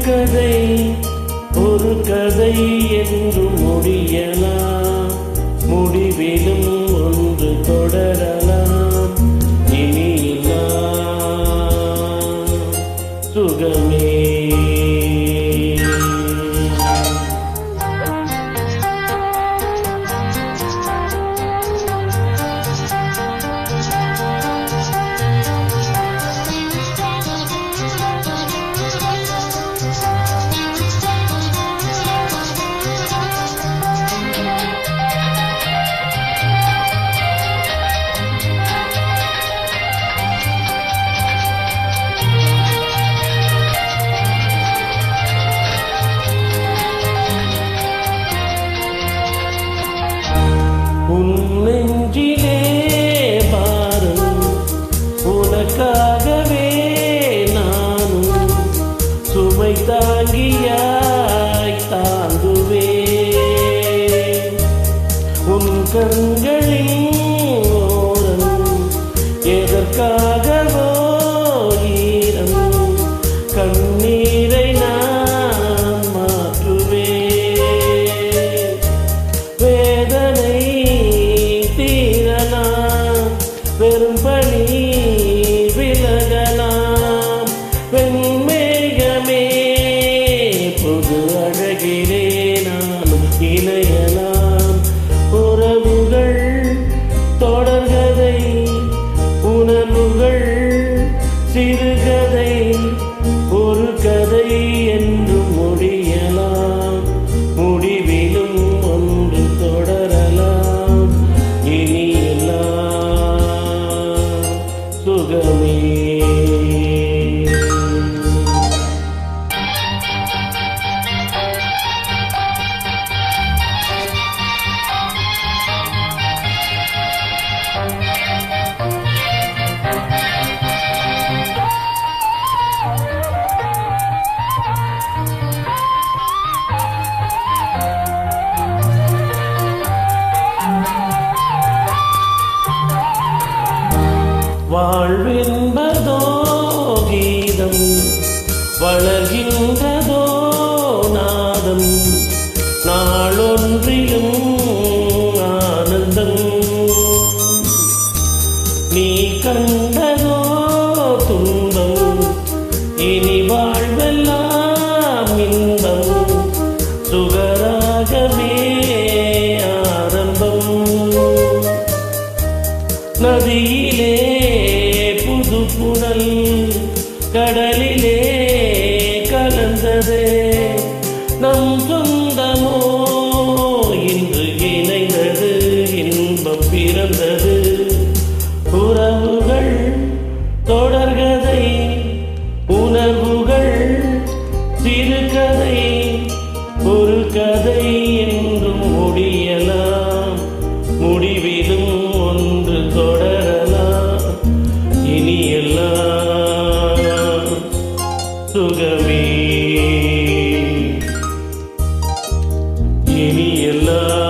கதை ஒரு கதை என்று முடியலாம். முடிவிலும் ஒன்று தொடரலாம். இனி சுகமே. இணையலாம். உறவுகள் தொடர்கதை உணர்வுகள் சிறு ஆனந்தம் நாளொன்றிலும் ஆனந்தம். நீ கண்டதோ துன்பம் இனி வாழ்வெல்லாம் இன்பம். சுகராகவே ஆரம்பம். நதியிலே புது புனல் கடலிலே சொந்தமோ? இன்று இணைந்தது இன்பம் பிறந்தது. உறவுகள் தொடர்கதை உணர்வுகள் சிறுகதை ஒரு கதை என்றும் முடியலாம். முடிவிலும் ஒன்று தொடரலாம். இனி எல்லாம் சுகமே. இனி